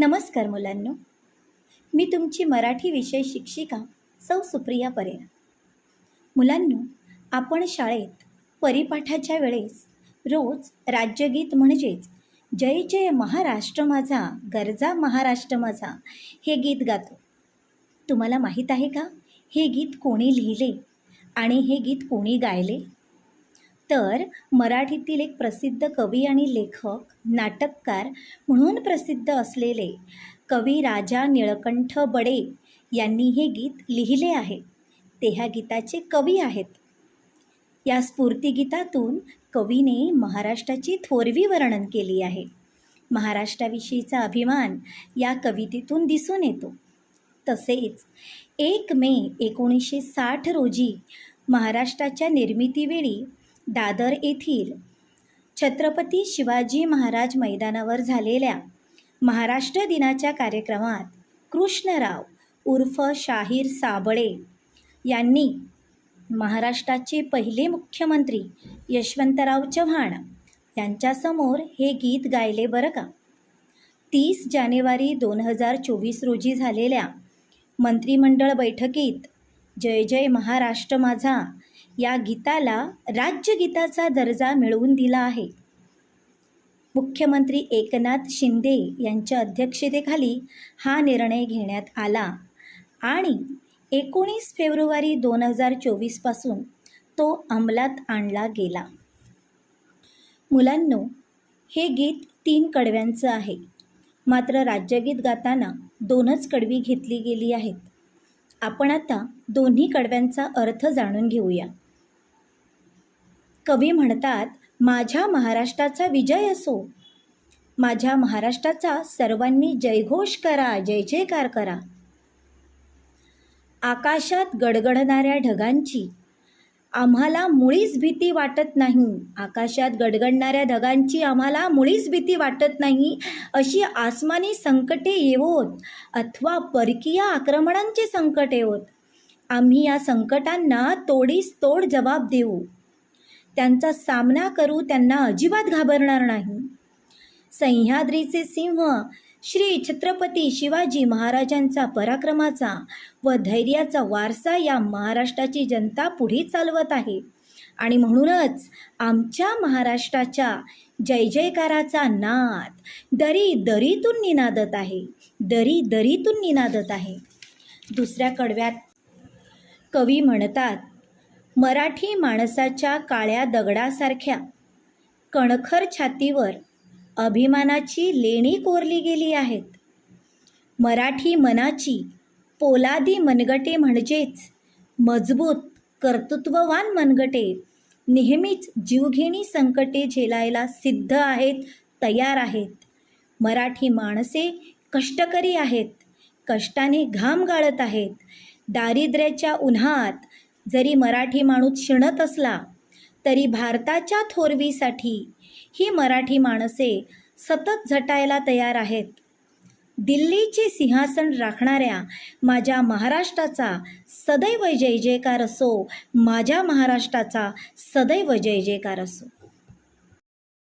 नमस्कार मुलांनो. मी तुमची मराठी विषय शिक्षिका सौ सुप्रिया परे मुलांनो आपण शाळेत परिपाठाच्या वेळेस रोज राज्यगीत म्हणजेच जय जय महाराष्ट्र माझा गरजा महाराष्ट्र माझा हे गीत गातो. तुम्हाला माहीत आहे का? हे गीत कोणी लिहिले आणि हे गीत कोणी गायले? तर मराठीतील एक प्रसिद्ध कवी आणि लेखक नाटककार म्हणून प्रसिद्ध असलेले कवी राजा निळकंठ बडे यांनी हे गीत लिहिले आहे. ते ह्या गीताचे कवी आहेत. या स्फूर्तिगीतातून कवीने महाराष्ट्राची थोरवी वर्णन केली आहे. महाराष्ट्राविषयीचा अभिमान या कवितेतून दिसून येतो. तसेच एक मे एकोणीसशे साठ रोजी महाराष्ट्राच्या निर्मितीवेळी दादर येथील छत्रपती शिवाजी महाराज मैदानावर झालेल्या महाराष्ट्र दिनाच्या कार्यक्रमात कृष्णराव उर्फ शाहीर साबळे यांनी महाराष्ट्राचे पहिले मुख्यमंत्री यशवंतराव चव्हाण यांच्यासमोर हे गीत गायले बरं का? तीस जानेवारी दोन हजार चोवीस रोजी झालेल्या मंत्रिमंडळ बैठकीत जय जय महाराष्ट्र माझा या गीताला राज्यगीताचा दर्जा मिळवून दिला आहे. मुख्यमंत्री एकनाथ शिंदे यांच्या अध्यक्षतेखाली हा निर्णय घेण्यात आला आणि एकोणीस फेब्रुवारी दोन हजार चोवीसपासून तो अंमलात आणला गेला. मुलांनो हे गीत तीन कडव्यांचं आहे. मात्र राज्यगीत गाताना दोनच कडवी घेतली गेली आहेत. आपण आता दोन्ही कडव्यांचा अर्थ जाणून घेऊया. कवी म्हणतात माझ्या महाराष्ट्राचा विजय असो. माझ्या महाराष्ट्राचा सर्वांनी जयघोष करा जय जयकार करा. आकाशात गडगडणाऱ्या ढगांची आम्हाला मुळीच भीती वाटत नाही. आकाशात गडगडणाऱ्या ढगांची आम्हाला मुळीच भीती वाटत नाही. अशी आसमानी संकटे येवोत. अथवा परकीय आक्रमणांचे संकट येवोत. आम्ही या संकटांना तोडीस तोड जबाब देऊ. त्यांचा सामना करू त्यांना अजिबात घाबरणार नाही. सह्याद्रीचे सिंह श्री छत्रपती शिवाजी महाराजांचा पराक्रमाचा व धैर्याचा वारसा या महाराष्ट्राची जनता पुढे चालवत आहे. आणि म्हणूनच आमच्या महाराष्ट्राच्या जय जयकाराचा नाद दरी दरीतून निनादत आहे. दरी दरीतून निनादत आहे. दुसऱ्या कडव्यात कवी म्हणतात मराठी माणसाच्या काळ्या दगडासारख्या कणखर छातीवर अभिमानाची लेणी कोरली गेली आहेत. मराठी मनाची पोलादी मनगटे म्हणजेच मजबूत कर्तृत्ववान मनगटे नेहमीच जीवघेणी संकटे झेलायला सिद्ध आहेत तयार आहेत. मराठी माणसे कष्टकरी आहेत कष्टाने घाम गाळत आहेत. दारिद्र्याच्या उन्हात जरी मराठी माणूस शिणत असला तरी भारताच्या थोरवीसाठी ही मराठी माणसे सतत झटायला तयार आहेत. दिल्लीचे सिंहासन राखणाऱ्या माझ्या महाराष्ट्राचा सदैव जय जयकार असो माझ्या महाराष्ट्राचा सदैव जय जयकार असो.